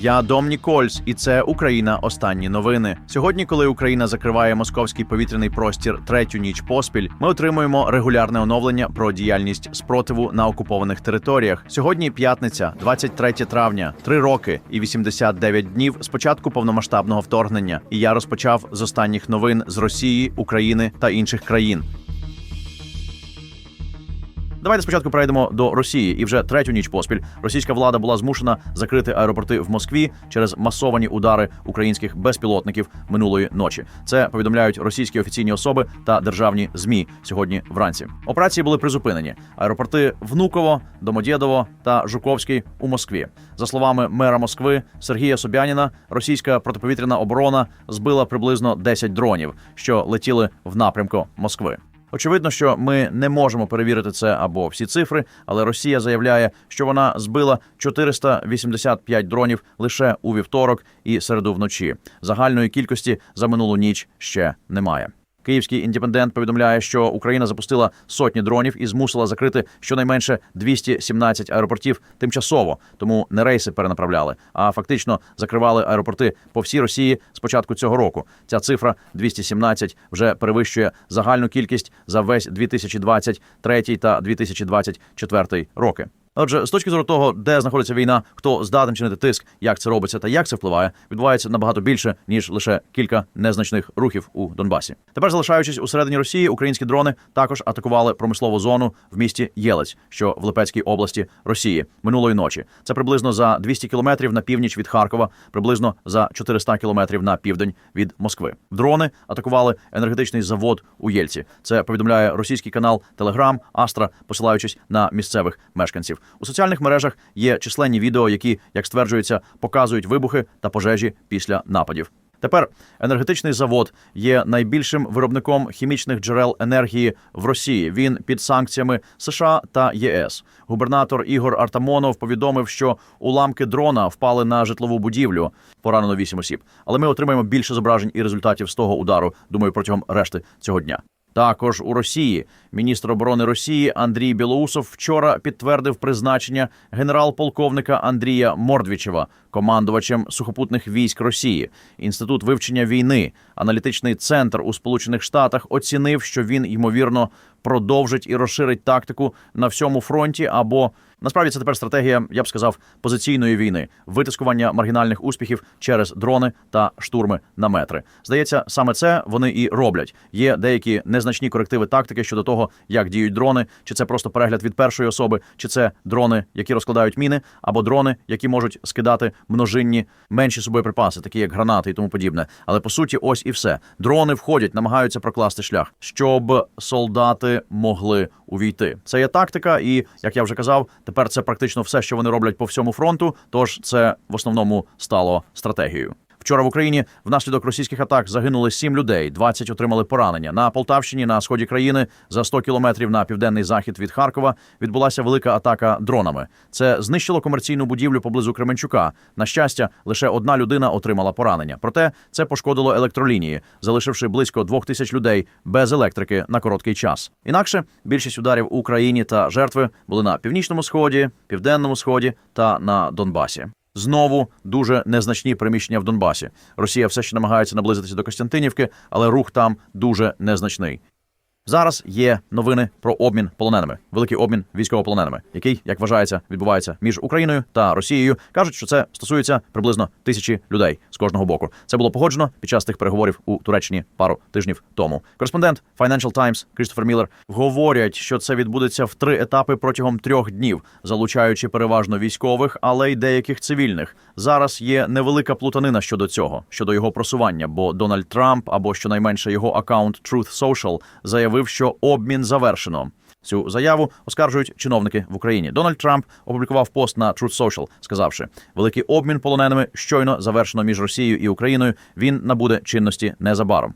Я Дом Нікольс, і це Україна. Останні новини. Сьогодні, коли Україна закриває московський повітряний простір третю ніч поспіль, ми отримуємо регулярне оновлення про діяльність спротиву на окупованих територіях. Сьогодні п'ятниця, 23 травня, три роки і 89 днів з початку повномасштабного вторгнення. І я розпочав з останніх новин з Росії, України та інших країн. Давайте спочатку перейдемо до Росії, і вже третю ніч поспіль російська влада була змушена закрити аеропорти в Москві через масовані удари українських безпілотників минулої ночі. Це повідомляють російські офіційні особи та державні змі сьогодні вранці. Операції були призупинені. Аеропорти Внуково, Домодєдово та Жуковський у Москві. За словами мера Москви Сергія Собяніна, російська протиповітряна оборона збила приблизно 10 дронів, що летіли в напрямку Москви. Очевидно, що ми не можемо перевірити це або всі цифри, але Росія заявляє, що вона збила 485 дронів лише у вівторок і середу вночі. Загальної кількості за минулу ніч ще немає. Київський індепендент повідомляє, що Україна запустила сотні дронів і змусила закрити щонайменше 217 аеропортів тимчасово, тому не рейси перенаправляли, а фактично закривали аеропорти по всій Росії з початку цього року. Ця цифра 217 вже перевищує загальну кількість за весь 2023 та 2024 роки. Отже, з точки зору того, де знаходиться війна, хто здатен чинити тиск, як це робиться та як це впливає, відбувається набагато більше ніж лише кілька незначних рухів у Донбасі. Тепер, залишаючись у середині Росії, українські дрони також атакували промислову зону в місті Єлець, що в Липецькій області Росії минулої ночі. Це приблизно за 200 кілометрів на північ від Харкова, приблизно за 400 кілометрів на південь від Москви. Дрони атакували енергетичний завод у Єльці. Це повідомляє російський канал Телеграм Астра, посилаючись на місцевих мешканців. У соціальних мережах є численні відео, які, як стверджується, показують вибухи та пожежі після нападів. Тепер енергетичний завод є найбільшим виробником хімічних джерел енергії в Росії. Він під санкціями США та ЄС. Губернатор Ігор Артамонов повідомив, що уламки дрона впали на житлову будівлю. Поранено вісім осіб. Але ми отримаємо більше зображень і результатів з того удару. Думаю, протягом решти цього дня. Також у Росії міністр оборони Росії Андрій Білоусов вчора підтвердив призначення генерал-полковника Андрія Мордвічева командувачем сухопутних військ Росії. Інститут вивчення війни, аналітичний центр у Сполучених Штатах оцінив, що він ймовірно продовжить і розширить тактику на всьому фронті або Насправді це тепер стратегія, я б сказав, позиційної війни, витискування маргінальних успіхів через дрони та штурми на метри. Здається, саме це вони і роблять. Є деякі незначні корективи тактики щодо того, як діють дрони, чи це просто перегляд від першої особи, чи це дрони, які розкладають міни, або дрони, які можуть скидати множинні менші собою припаси, такі як гранати і тому подібне. Але по суті, ось і все. Дрони входять, намагаються прокласти шлях, щоб солдати могли увійти. Це є тактика, і як я вже казав, тепер це практично все, що вони роблять по всьому фронту. Тож це в основному стало стратегією. Вчора в Україні внаслідок російських атак загинули сім людей, 20 отримали поранення. На Полтавщині на сході країни за 100 кілометрів на південний захід від Харкова відбулася велика атака дронами. Це знищило комерційну будівлю поблизу Кременчука. На щастя, лише одна людина отримала поранення. Проте це пошкодило електролінії, залишивши близько двох тисяч людей без електрики на короткий час. Інакше більшість ударів у Україні та жертви були на північному сході, південному сході та на Донбасі. Знову дуже незначні приміщення в Донбасі. Росія все ще намагається наблизитися до Костянтинівки, але рух там дуже незначний. Зараз є новини про обмін полоненими, великий обмін військовополоненими, який, як вважається, відбувається між Україною та Росією. кажуть, що це стосується приблизно тисячі людей з кожного боку. Це було погоджено під час тих переговорів у Туреччині пару тижнів тому. Кореспондент Financial Times Крістофер Міллер говорять, що це відбудеться в три етапи протягом трьох днів, залучаючи переважно військових, але й деяких цивільних. Зараз є невелика плутанина щодо цього, щодо його просування, бо Дональд Трамп або щонайменше його акаунт Truth Social заявив, що обмін завершено. Цю заяву оскаржують чиновники в Україні. Дональд Трамп опублікував пост на Truth Social, сказавши: великий обмін полоненими щойно завершено між Росією і Україною. Він набуде чинності незабаром.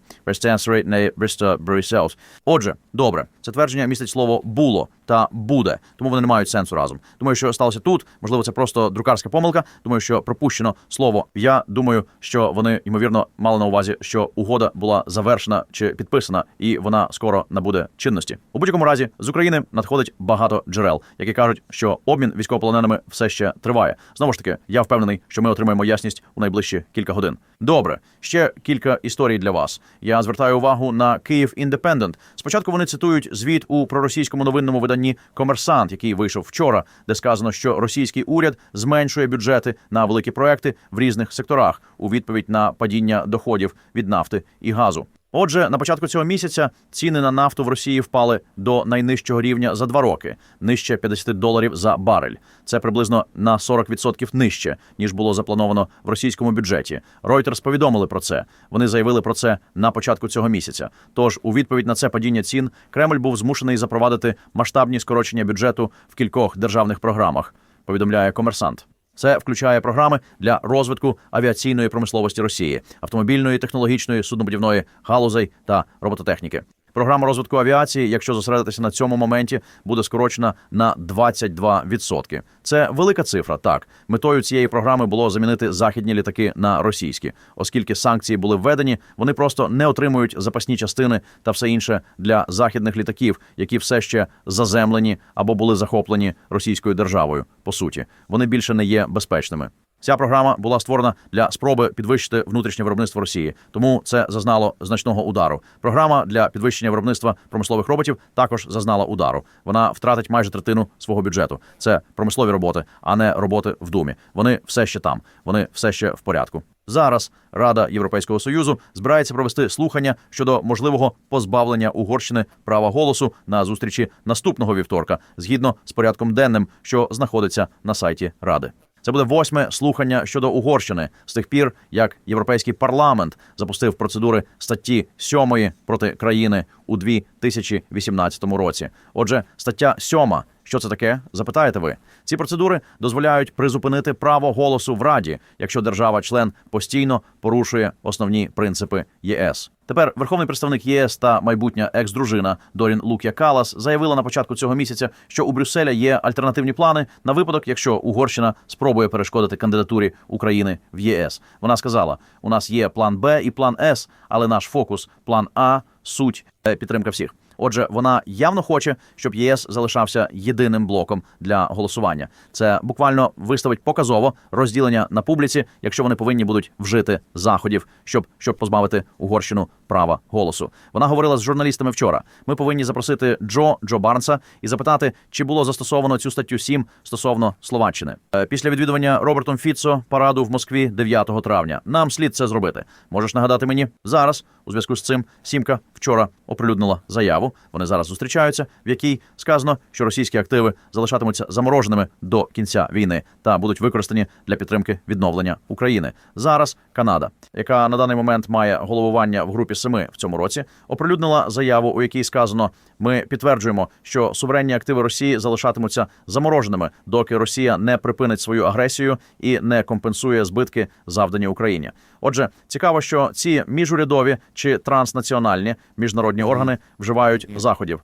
Отже, добре, це твердження містить слово було та буде, тому вони не мають сенсу разом. Думаю, що сталося тут. Можливо, це просто друкарська помилка. Думаю, що пропущено слово. Я думаю, що вони ймовірно мали на увазі, що угода була завершена чи підписана, і вона скоро набуде чинності. У будь-якому разі з України надходить багато джерел, які кажуть, що обмін військовополоненими все ще триває. Знову ж таки, я впевнений, що ми отримаємо ясність у найближчі кілька годин. Добре, ще кілька історій для вас. Я звертаю увагу на Київ Індепендент. Спочатку вони цитують звіт у проросійському новинному виданні Комерсант, який вийшов вчора, де сказано, що російський уряд зменшує бюджети на великі проекти в різних секторах у відповідь на падіння доходів від нафти і газу. Отже, на початку цього місяця ціни на нафту в Росії впали до найнижчого рівня за два роки, нижче 50 доларів за барель. Це приблизно на 40% нижче ніж було заплановано в російському бюджеті. Reuters повідомили про це. Вони заявили про це на початку цього місяця. Тож, у відповідь на це падіння цін, Кремль був змушений запровадити масштабні скорочення бюджету в кількох державних програмах. Повідомляє комерсант. Це включає програми для розвитку авіаційної промисловості Росії, автомобільної, технологічної, суднобудівної галузей та робототехніки. Програма розвитку авіації, якщо зосередитися на цьому моменті, буде скорочена на 22%. Це велика цифра. Так, метою цієї програми було замінити західні літаки на російські, оскільки санкції були введені, вони просто не отримують запасні частини та все інше для західних літаків, які все ще заземлені або були захоплені російською державою. По суті, вони більше не є безпечними. Ця програма була створена для спроби підвищити внутрішнє виробництво Росії, тому це зазнало значного удару. Програма для підвищення виробництва промислових роботів також зазнала удару. Вона втратить майже третину свого бюджету. Це промислові роботи, а не роботи в думі. Вони все ще там, вони все ще в порядку. Зараз Рада Європейського союзу збирається провести слухання щодо можливого позбавлення Угорщини права голосу на зустрічі наступного вівторка, згідно з порядком денним, що знаходиться на сайті Ради. Це буде восьме слухання щодо Угорщини з тих пір, як європейський парламент запустив процедури статті 7 проти країни у 2018 році. Отже, стаття 7 що це таке? Запитаєте ви? Ці процедури дозволяють призупинити право голосу в Раді, якщо держава-член постійно порушує основні принципи ЄС. Тепер верховний представник ЄС та майбутня екс-дружина Дорін Лук'я Калас заявила на початку цього місяця, що у Брюсселя є альтернативні плани на випадок, якщо Угорщина спробує перешкодити кандидатурі України в ЄС. Вона сказала: у нас є план Б і план С, але наш фокус план А, суть е, підтримка всіх. Отже, вона явно хоче, щоб ЄС залишався єдиним блоком для голосування. Це буквально виставить показово розділення на публіці, якщо вони повинні будуть вжити заходів, щоб щоб позбавити Угорщину права голосу. Вона говорила з журналістами вчора. Ми повинні запросити Джо Джо Барнса і запитати, чи було застосовано цю статтю 7 стосовно Словаччини. Е, Після відвідування Робертом Фіцо параду в Москві 9 травня. Нам слід це зробити. Можеш нагадати мені зараз. У зв'язку з цим Сімка вчора оприлюднила заяву. Вони зараз зустрічаються, в якій сказано, що російські активи залишатимуться замороженими до кінця війни та будуть використані для підтримки відновлення України. Зараз Канада, яка на даний момент має головування в групі семи в цьому році, оприлюднила заяву, у якій сказано: ми підтверджуємо, що суверенні активи Росії залишатимуться замороженими, доки Росія не припинить свою агресію і не компенсує збитки, завдані Україні. Отже, цікаво, що ці міжурядові чи транснаціональні міжнародні органи вживають заходів.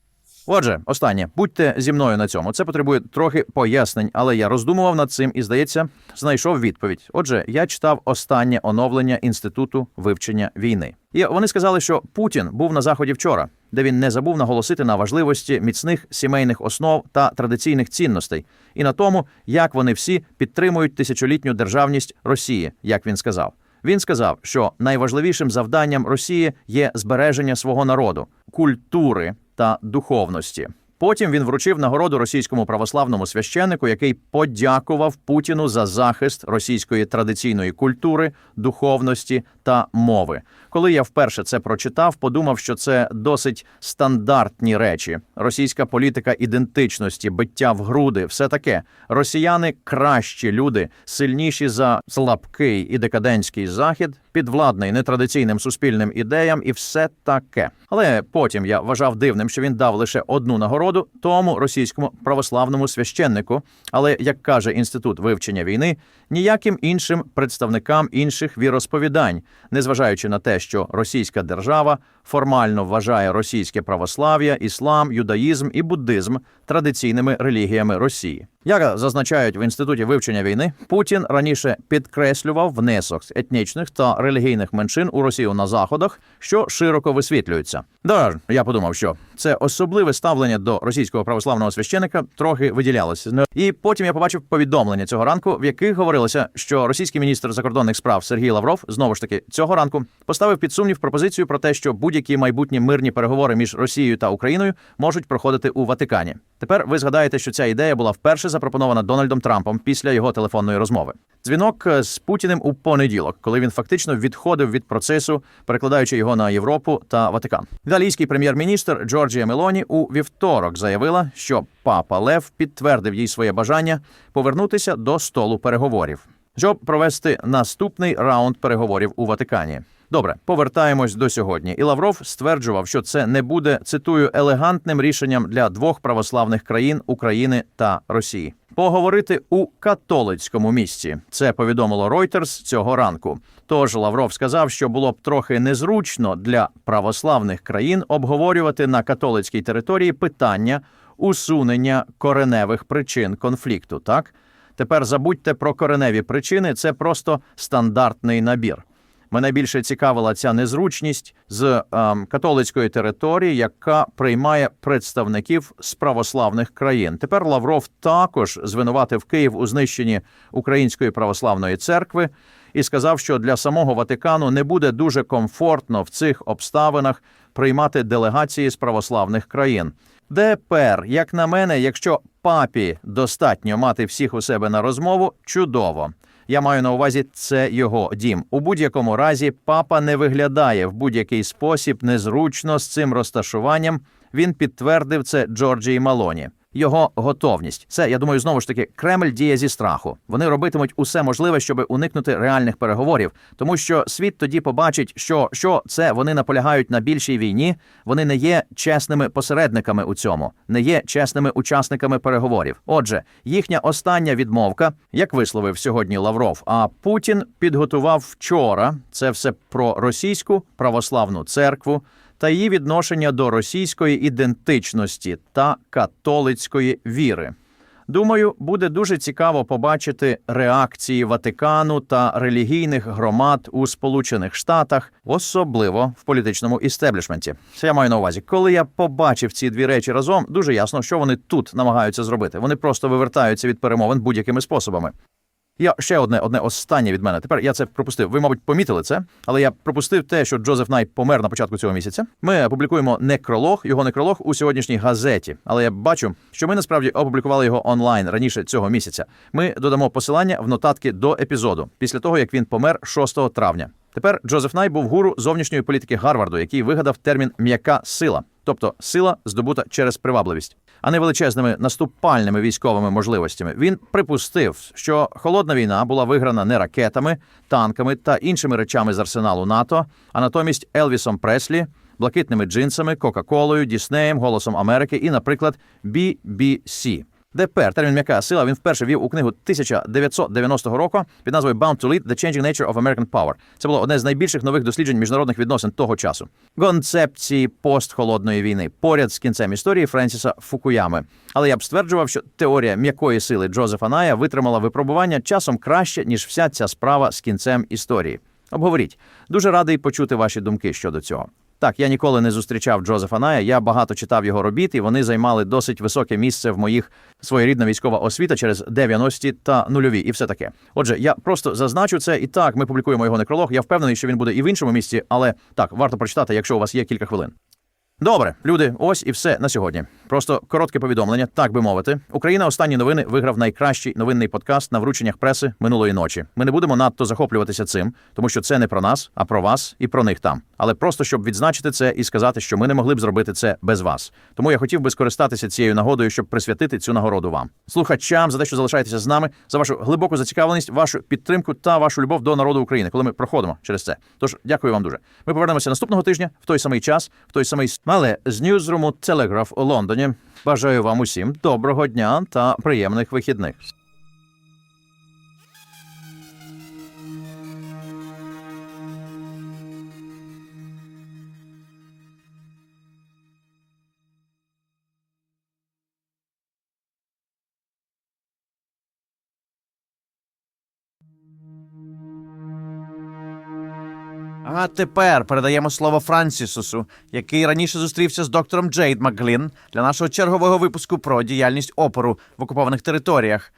Отже, останнє, будьте зі мною на цьому. Це потребує трохи пояснень, але я роздумував над цим і, здається, знайшов відповідь. Отже, я читав останнє оновлення інституту вивчення війни. І вони сказали, що Путін був на заході вчора, де він не забув наголосити на важливості міцних сімейних основ та традиційних цінностей, і на тому, як вони всі підтримують тисячолітню державність Росії, як він сказав. Він сказав, що найважливішим завданням Росії є збереження свого народу, культури та духовності. Потім він вручив нагороду російському православному священнику, який подякував Путіну за захист російської традиційної культури, духовності та мови. Коли я вперше це прочитав, подумав, що це досить стандартні речі: російська політика ідентичності, биття в груди, все таке. Росіяни кращі люди, сильніші за слабкий і декадентський захід. Підвладний нетрадиційним суспільним ідеям і все таке. Але потім я вважав дивним, що він дав лише одну нагороду тому російському православному священнику. Але як каже інститут вивчення війни, ніяким іншим представникам інших віросповідань, незважаючи на те, що російська держава формально вважає російське православ'я, іслам, юдаїзм і буддизм традиційними релігіями Росії. Як зазначають в інституті вивчення війни, Путін раніше підкреслював внесок етнічних та релігійних меншин у Росію на заходах, що широко висвітлюються. Да, я подумав, що це особливе ставлення до російського православного священика трохи виділялося. Ну, І потім я побачив повідомлення цього ранку, в яких говорилося, що російський міністр закордонних справ Сергій Лавров знову ж таки цього ранку поставив під сумнів пропозицію про те, що будь-які майбутні мирні переговори між Росією та Україною можуть проходити у Ватикані. Тепер ви згадаєте, що ця ідея була вперше запропонована Дональдом Трампом після його телефонної розмови. Дзвінок е, з Путіним у понеділок, коли він фактично відходив від процесу, перекладаючи його на Європу та Ватикан. Італійський прем'єр-міністр Джорджія Мелоні у вівторок заявила, що папа Лев підтвердив їй своє бажання повернутися до столу переговорів, щоб провести наступний раунд переговорів у Ватикані. Добре, повертаємось до сьогодні. І Лавров стверджував, що це не буде цитую елегантним рішенням для двох православних країн України та Росії. Поговорити у католицькому місці. Це повідомило Reuters цього ранку. Тож Лавров сказав, що було б трохи незручно для православних країн обговорювати на католицькій території питання усунення кореневих причин конфлікту. Так тепер забудьте про кореневі причини. Це просто стандартний набір. Мене більше цікавила ця незручність з ем, католицької території, яка приймає представників з православних країн. Тепер Лавров також звинуватив Київ у знищенні Української православної церкви і сказав, що для самого Ватикану не буде дуже комфортно в цих обставинах приймати делегації з православних країн. Тепер, як на мене, якщо папі достатньо мати всіх у себе на розмову, чудово. Я маю на увазі, це його дім. У будь-якому разі, папа не виглядає в будь-який спосіб незручно з цим розташуванням. Він підтвердив це Джорджії Малоні. Його готовність. Це, я думаю, знову ж таки Кремль діє зі страху. Вони робитимуть усе можливе, щоб уникнути реальних переговорів, тому що світ тоді побачить, що, що це вони наполягають на більшій війні. Вони не є чесними посередниками у цьому, не є чесними учасниками переговорів. Отже, їхня остання відмовка, як висловив сьогодні Лавров. А Путін підготував вчора це все про російську православну церкву та її відношення до російської ідентичності та католицької віри. Думаю, буде дуже цікаво побачити реакції Ватикану та релігійних громад у Сполучених Штатах, особливо в політичному істеблішменті. Це я маю на увазі. Коли я побачив ці дві речі разом, дуже ясно, що вони тут намагаються зробити. Вони просто вивертаються від перемовин будь-якими способами. Я ще одне, одне останнє від мене. Тепер я це пропустив. Ви, мабуть, помітили це, але я пропустив те, що Джозеф Най помер на початку цього місяця. Ми опублікуємо некролог, його некролог у сьогоднішній газеті. Але я бачу, що ми насправді опублікували його онлайн раніше цього місяця. Ми додамо посилання в нотатки до епізоду після того, як він помер 6 травня. Тепер Джозеф Най був гуру зовнішньої політики Гарварду, який вигадав термін м'яка сила, тобто сила здобута через привабливість а не величезними наступальними військовими можливостями. Він припустив, що холодна війна була виграна не ракетами, танками та іншими речами з арсеналу НАТО, а натомість Елвісом Преслі, блакитними джинсами, Кока-Колою, Діснеєм, Голосом Америки і, наприклад, BBC. Тепер термін м'яка сила він вперше вів у книгу 1990 року під назвою Bound to Lead – The Changing Nature of American Power. Це було одне з найбільших нових досліджень міжнародних відносин того часу. Концепції постхолодної війни поряд з кінцем історії Френсіса Фукуями. Але я б стверджував, що теорія м'якої сили Джозефа Ная витримала випробування часом краще ніж вся ця справа з кінцем історії. Обговоріть. Дуже радий почути ваші думки щодо цього. Так, я ніколи не зустрічав Джозефа Ная. Я багато читав його робіт, і вони займали досить високе місце в моїх своєрідна військова освіта через 90-ті та нульові, і все таке. Отже, я просто зазначу це. І так, ми публікуємо його некролог. Я впевнений, що він буде і в іншому місці, але так варто прочитати, якщо у вас є кілька хвилин. Добре, люди, ось і все на сьогодні. Просто коротке повідомлення, так би мовити. Україна останні новини виграв найкращий новинний подкаст на врученнях преси минулої ночі. Ми не будемо надто захоплюватися цим, тому що це не про нас, а про вас і про них там. Але просто щоб відзначити це і сказати, що ми не могли б зробити це без вас. Тому я хотів би скористатися цією нагодою, щоб присвятити цю нагороду вам, слухачам, за те, що залишаєтеся з нами, за вашу глибоку зацікавленість, вашу підтримку та вашу любов до народу України, коли ми проходимо через це. Тож дякую вам дуже. Ми повернемося наступного тижня в той самий час, в той самий с- але з ньюзруму Телеграф у Лондоні. Бажаю вам усім доброго дня та приємних вихідних. А тепер передаємо слово Франсісусу, який раніше зустрівся з доктором Джейд Маклін для нашого чергового випуску про діяльність опору в окупованих територіях.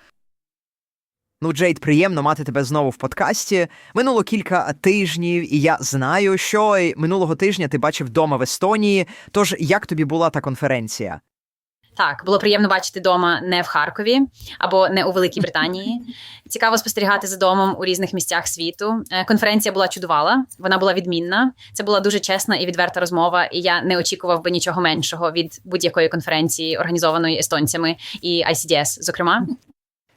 Ну, Джейд, приємно мати тебе знову в подкасті. Минуло кілька тижнів, і я знаю, що минулого тижня ти бачив вдома в Естонії. Тож як тобі була та конференція? Так, було приємно бачити дома не в Харкові або не у Великій Британії. Цікаво спостерігати за домом у різних місцях світу. Е, Конференція була чудувала, вона була відмінна. Це була дуже чесна і відверта розмова, і я не очікував би нічого меншого від будь-якої конференції, організованої естонцями і ICDS, зокрема.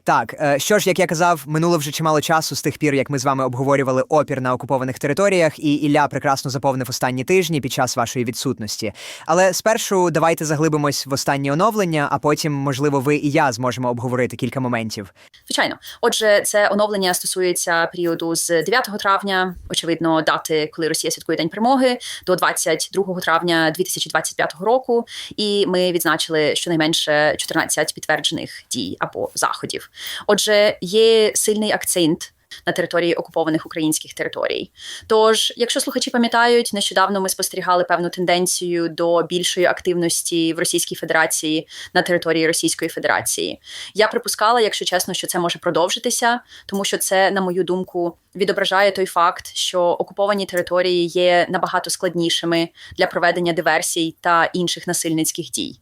Так, е, що ж, як я казав, минуло вже чимало часу з тих пір, як ми з вами обговорювали опір на окупованих територіях, і Ілля прекрасно заповнив останні тижні під час вашої відсутності. Але спершу давайте заглибимось в останні оновлення, а потім, можливо, ви і я зможемо обговорити кілька моментів. Звичайно, отже, це оновлення стосується періоду з 9 травня, очевидно, дати, коли Росія святкує День перемоги, до 22 травня 2025 року. І ми відзначили щонайменше 14 підтверджених дій або заходів. Отже, є сильний акцент. На території окупованих українських територій. Тож, якщо слухачі пам'ятають, нещодавно ми спостерігали певну тенденцію до більшої активності в Російській Федерації на території Російської Федерації. Я припускала, якщо чесно, що це може продовжитися, тому що це, на мою думку, відображає той факт, що окуповані території є набагато складнішими для проведення диверсій та інших насильницьких дій.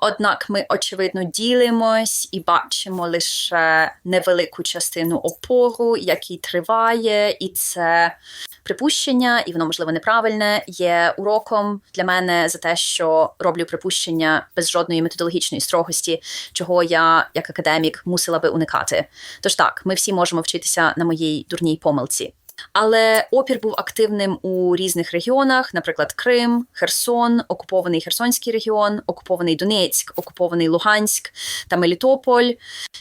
Однак ми очевидно ділимось і бачимо лише невелику частину опору, який триває, і це припущення, і воно можливо неправильне, є уроком для мене за те, що роблю припущення без жодної методологічної строгості, чого я як академік мусила би уникати. Тож так, ми всі можемо вчитися на моїй дурній помилці. Але опір був активним у різних регіонах, наприклад, Крим, Херсон, окупований Херсонський регіон, окупований Донецьк, окупований Луганськ та Мелітополь,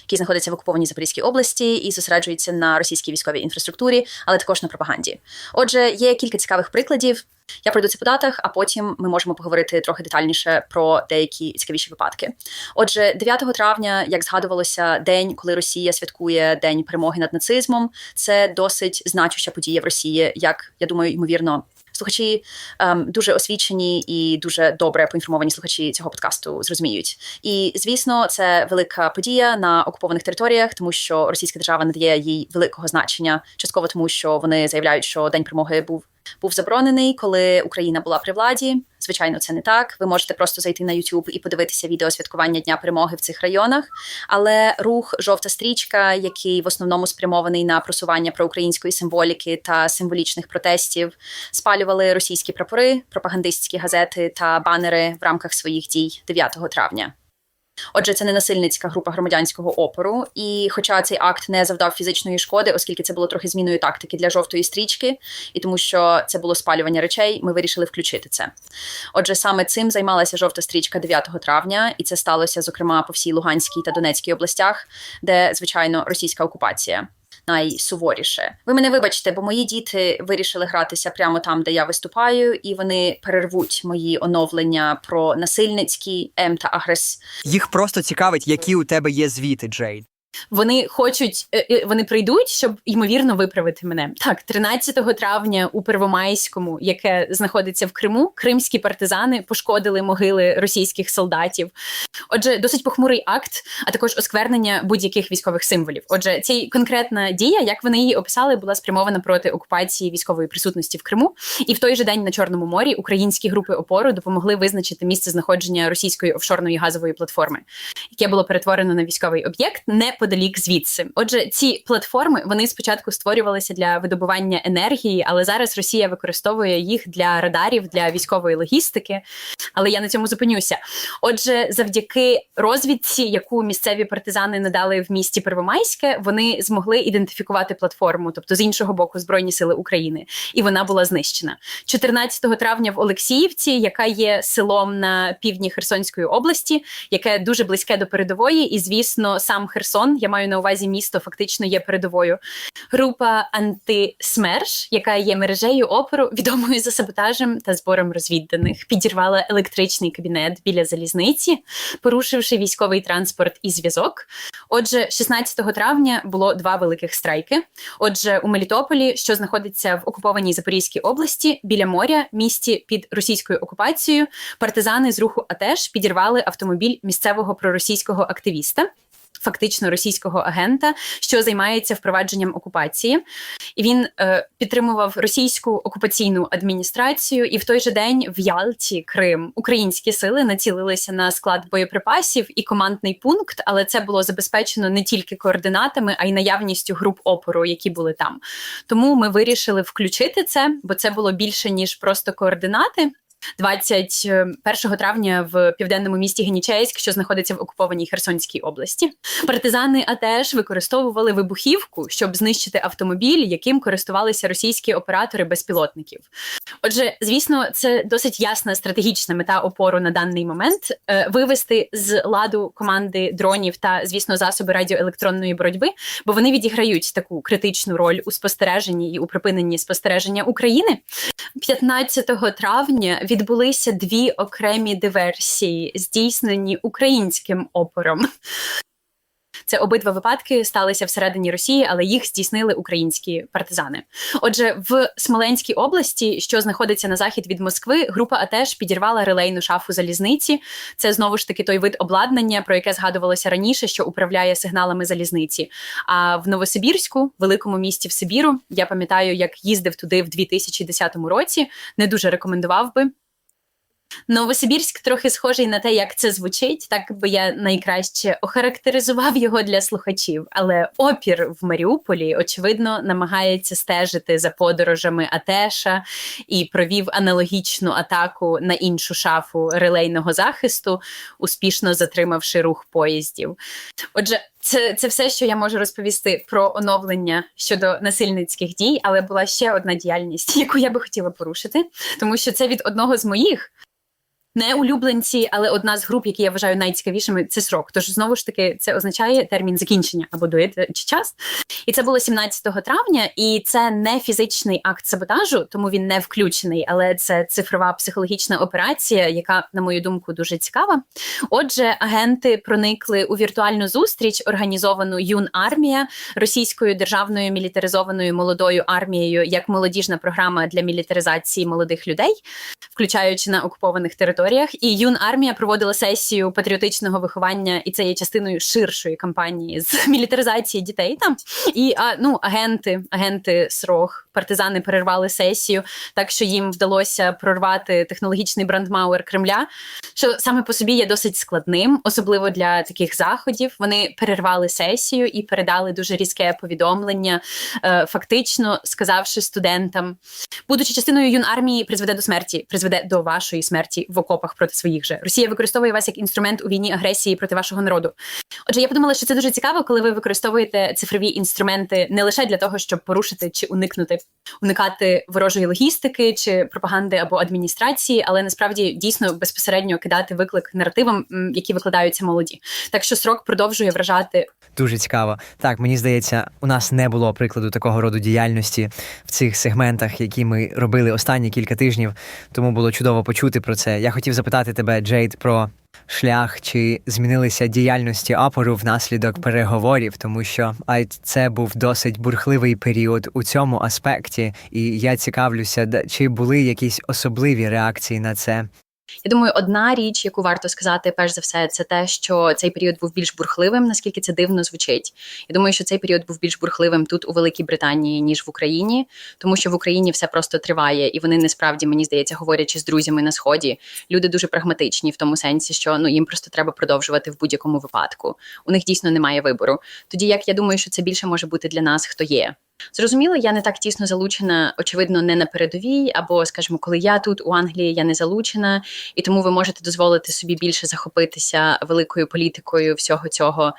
який знаходиться в окупованій Запорізькій області і зосереджується на російській військовій інфраструктурі, але також на пропаганді. Отже, є кілька цікавих прикладів. Я пройду це по датах, а потім ми можемо поговорити трохи детальніше про деякі цікавіші випадки. Отже, 9 травня, як згадувалося, день, коли Росія святкує День перемоги над нацизмом, це досить значуща подія в Росії, як я думаю, ймовірно. Слухачі ем, дуже освічені і дуже добре поінформовані слухачі цього подкасту зрозуміють. І звісно, це велика подія на окупованих територіях, тому що російська держава надає їй великого значення, частково тому, що вони заявляють, що день перемоги був був заборонений, коли Україна була при владі. Звичайно, це не так. Ви можете просто зайти на YouTube і подивитися відео святкування Дня перемоги в цих районах. Але рух жовта стрічка, який в основному спрямований на просування проукраїнської символіки та символічних протестів, спалювали російські прапори, пропагандистські газети та банери в рамках своїх дій 9 травня. Отже, це не насильницька група громадянського опору, і хоча цей акт не завдав фізичної шкоди, оскільки це було трохи зміною тактики для жовтої стрічки, і тому що це було спалювання речей, ми вирішили включити це. Отже, саме цим займалася жовта стрічка 9 травня, і це сталося зокрема по всій Луганській та Донецькій областях, де звичайно російська окупація. Найсуворіше. Ви мене вибачте, бо мої діти вирішили гратися прямо там, де я виступаю, і вони перервуть мої оновлення про насильницький ем та агрес Їх просто цікавить, які у тебе є звіти, Джейд. Вони хочуть, е, е, вони прийдуть, щоб ймовірно виправити мене. Так, 13 травня у Первомайському, яке знаходиться в Криму, кримські партизани пошкодили могили російських солдатів. Отже, досить похмурий акт, а також осквернення будь-яких військових символів. Отже, ця конкретна дія, як вони її описали, була спрямована проти окупації військової присутності в Криму. І в той же день на Чорному морі українські групи опору допомогли визначити місце знаходження російської офшорної газової платформи, яке було перетворено на військовий об'єкт неподалік звідси. Отже, ці платформи вони спочатку створювалися для видобування енергії, але зараз Росія використовує їх для радарів, для військової логістики. Але я на цьому зупинюся. Отже, завдяки розвідці, яку місцеві партизани надали в місті Первомайське, вони змогли ідентифікувати платформу, тобто з іншого боку, Збройні сили України, і вона була знищена 14 травня в Олексіївці, яка є селом на півдні Херсонської області, яке дуже близьке до передової. І звісно, сам Херсон, я маю на увазі місто, фактично є передовою. Група антисмерш, яка є мережею опору, відомою за саботажем та збором розвідданих, підірвала електричний кабінет біля залізниці, порушивши військовий транспорт і зв'язок. Отже, 16 травня було два великих страйки. Отже, у Мелітополі, що знаходиться в окупованій Запорізькій області, біля моря, місті під російською окупацією, партизани з руху АТЕШ підірвали автомобіль місцевого проросійського активіста. Фактично російського агента, що займається впровадженням окупації, і він е, підтримував російську окупаційну адміністрацію. І в той же день в Ялті, Крим, українські сили націлилися на склад боєприпасів і командний пункт, але це було забезпечено не тільки координатами, а й наявністю груп опору, які були там. Тому ми вирішили включити це, бо це було більше ніж просто координати. 21 травня в південному місті Генічеськ, що знаходиться в окупованій Херсонській області, партизани АТЕШ використовували вибухівку, щоб знищити автомобіль, яким користувалися російські оператори безпілотників. Отже, звісно, це досить ясна стратегічна мета опору на даний момент е, вивести з ладу команди дронів та, звісно, засоби радіоелектронної боротьби, бо вони відіграють таку критичну роль у спостереженні і у припиненні спостереження України. 15 травня відбулися дві окремі диверсії, здійснені українським опором. Це обидва випадки сталися всередині Росії, але їх здійснили українські партизани. Отже, в Смоленській області, що знаходиться на захід від Москви, група АТЕШ підірвала релейну шафу залізниці. Це знову ж таки той вид обладнання, про яке згадувалося раніше, що управляє сигналами залізниці. А в Новосибірську, великому місті в Сибіру, я пам'ятаю, як їздив туди в 2010 році. Не дуже рекомендував би. Новосибірськ трохи схожий на те, як це звучить, так би я найкраще охарактеризував його для слухачів. Але опір в Маріуполі, очевидно, намагається стежити за подорожами Атеша і провів аналогічну атаку на іншу шафу релейного захисту, успішно затримавши рух поїздів. Отже, це, це все, що я можу розповісти про оновлення щодо насильницьких дій, але була ще одна діяльність, яку я би хотіла порушити, тому що це від одного з моїх. Не улюбленці, але одна з груп, які я вважаю найцікавішими, це срок. Тож знову ж таки це означає термін закінчення або дует чи час. І це було 17 травня, і це не фізичний акт саботажу, тому він не включений, але це цифрова психологічна операція, яка, на мою думку, дуже цікава. Отже, агенти проникли у віртуальну зустріч, організовану Юн Армія російською державною мілітаризованою молодою армією як молодіжна програма для мілітаризації молодих людей, включаючи на окупованих територіях. І Юн Армія проводила сесію патріотичного виховання, і це є частиною ширшої кампанії з мілітаризації дітей там. І а, ну, агенти, агенти СРОГ, партизани перервали сесію, так що їм вдалося прорвати технологічний брандмауер Кремля, що саме по собі є досить складним, особливо для таких заходів. Вони перервали сесію і передали дуже різке повідомлення, е, фактично сказавши студентам, будучи частиною юн армії, призведе до смерті, призведе до вашої смерті в окопах проти своїх же. Росія використовує вас як інструмент у війні агресії проти вашого народу. Отже, я подумала, що це дуже цікаво, коли ви використовуєте цифрові інструменти не лише для того, щоб порушити чи уникнути уникати ворожої логістики чи пропаганди або адміністрації, але насправді дійсно безпосередньо кидати виклик наративам, які викладаються молоді. Так що срок продовжує вражати Дуже цікаво. Так, мені здається, у нас не було прикладу такого роду діяльності в цих сегментах, які ми робили останні кілька тижнів. Тому було чудово почути про це. Я хотів запитати тебе, Джейд, про шлях, чи змінилися діяльності опору внаслідок переговорів, тому що а це був досить бурхливий період у цьому аспекті, і я цікавлюся, чи були якісь особливі реакції на це. Я думаю, одна річ, яку варто сказати, перш за все, це те, що цей період був більш бурхливим, наскільки це дивно звучить. Я думаю, що цей період був більш бурхливим тут у Великій Британії ніж в Україні, тому що в Україні все просто триває, і вони насправді мені здається, говорячи з друзями на сході, люди дуже прагматичні в тому сенсі, що ну їм просто треба продовжувати в будь-якому випадку. У них дійсно немає вибору. Тоді як я думаю, що це більше може бути для нас, хто є. Зрозуміло, я не так тісно залучена, очевидно, не на передовій, або, скажімо, коли я тут у Англії, я не залучена, і тому ви можете дозволити собі більше захопитися великою політикою всього цього.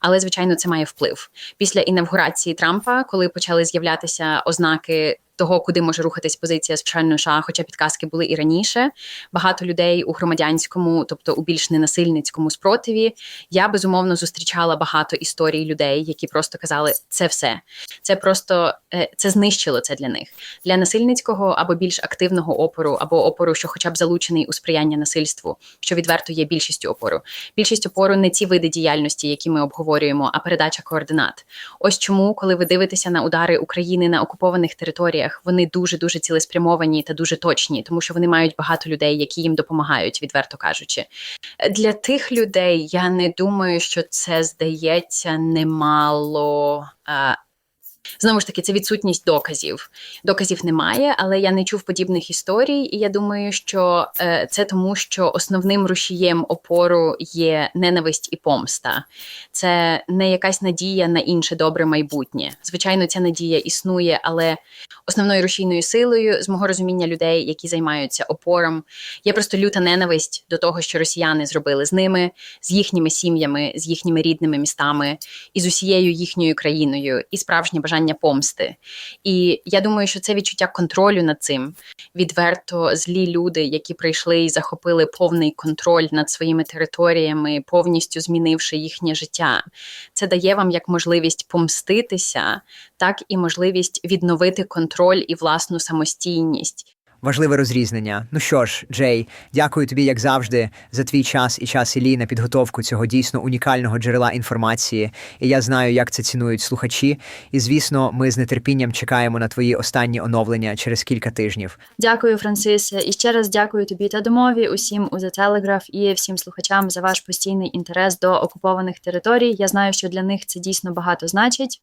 Але, звичайно, це має вплив. Після інавгурації Трампа, коли почали з'являтися ознаки. Того, куди може рухатись позиція спеціально США, хоча підказки були і раніше. Багато людей у громадянському, тобто у більш ненасильницькому спротиві. Я безумовно зустрічала багато історій людей, які просто казали, це все. Це просто е, це знищило це для них. Для насильницького або більш активного опору, або опору, що хоча б залучений у сприяння насильству, що відверто є більшістю опору. Більшість опору не ці види діяльності, які ми обговорюємо, а передача координат. Ось чому, коли ви дивитеся на удари України на окупованих територіях, вони дуже дуже цілеспрямовані та дуже точні, тому що вони мають багато людей, які їм допомагають, відверто кажучи. Для тих людей я не думаю, що це здається немало. Знову ж таки, це відсутність доказів. Доказів немає, але я не чув подібних історій, і я думаю, що е, це тому, що основним рушієм опору є ненависть і помста. Це не якась надія на інше добре майбутнє. Звичайно, ця надія існує, але основною рушійною силою, з мого розуміння людей, які займаються опором, є просто люта ненависть до того, що росіяни зробили з ними, з їхніми сім'ями, з їхніми рідними містами і з усією їхньою країною, і справжнє бажання помсти. І я думаю, що це відчуття контролю над цим відверто злі люди, які прийшли і захопили повний контроль над своїми територіями, повністю змінивши їхнє життя. Це дає вам як можливість помститися, так і можливість відновити контроль і власну самостійність. Важливе розрізнення. Ну що ж, Джей, дякую тобі, як завжди, за твій час і час Іллі на підготовку цього дійсно унікального джерела інформації. І я знаю, як це цінують слухачі. І звісно, ми з нетерпінням чекаємо на твої останні оновлення через кілька тижнів. Дякую, Францисе. І ще раз дякую тобі та домові, усім у The Telegraph і всім слухачам за ваш постійний інтерес до окупованих територій. Я знаю, що для них це дійсно багато значить.